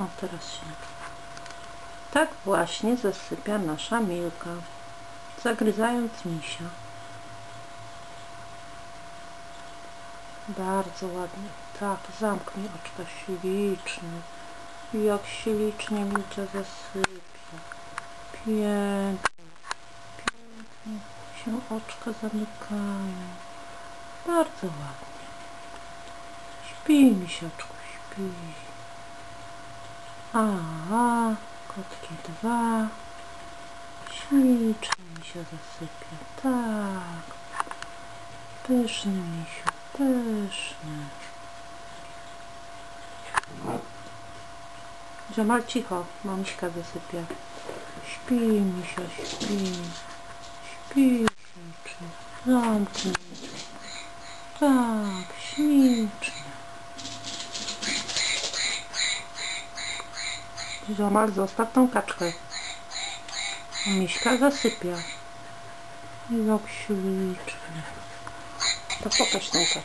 O, teraz się. Tak właśnie zasypia nasza Milka, zagryzając misia. Bardzo ładnie. Tak, zamknij oczka ślicznie. Jak ślicznie Milcia zasypia. Pięknie. Pięknie się oczka zamykają. Bardzo ładnie. Śpi, misiaczku, śpi. A, a, kotki dwa. Ślicznie mi się zasypia. Tak. Pyszny misiu, pyszny. Jamal cicho, mamiśka zasypia. Śpi, misio, śpi. Śpi, ślicznie. Zamknij. Tak, ślicznie. Jamal, zostaw tą kaczkę. Miśka zasypia. Jak ślicznie. To pokaż tą kaczkę.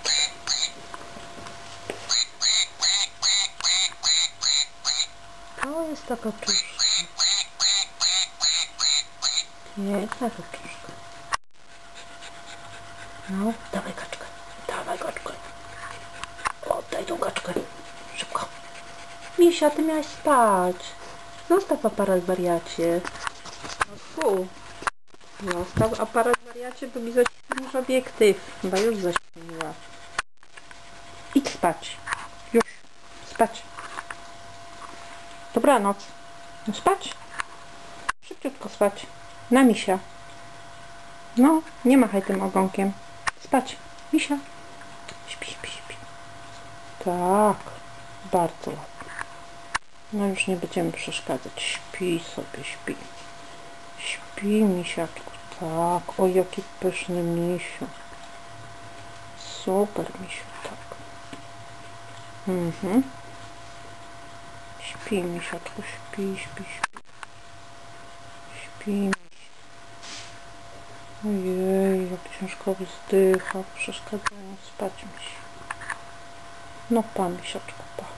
To jest taka czuszka. Piękna ta czuszka. No, dawaj kaczkę. Dawaj kaczkę. Oddaj tą kaczkę. Szybko. Misia, ty miałaś spać. Zostaw aparat wariacie. No fu. Zostaw aparat wariacie, bo mi zaświenisz obiektyw. Chyba już zaświeniła. Idź spać. Już. Spać. Dobranoc. No spać. Szybciutko spać. Na misia. No, nie machaj tym ogonkiem. Spać. Misia. Śpi, śpi, śpi. Tak. Bardzo ładnie. No już nie będziemy przeszkadzać. Śpi sobie, śpi. Śpi, misiaczku. Tak. O, jaki pyszny misiu. Super, misiu. Tak. Mhm. Śpi, misiaczku. Śpi, śpi, śpi. Śpi, misiu. Ojej, jak ciężko wzdycha. Przeszkadzają spać misiu. No pa, misiaczku, pa.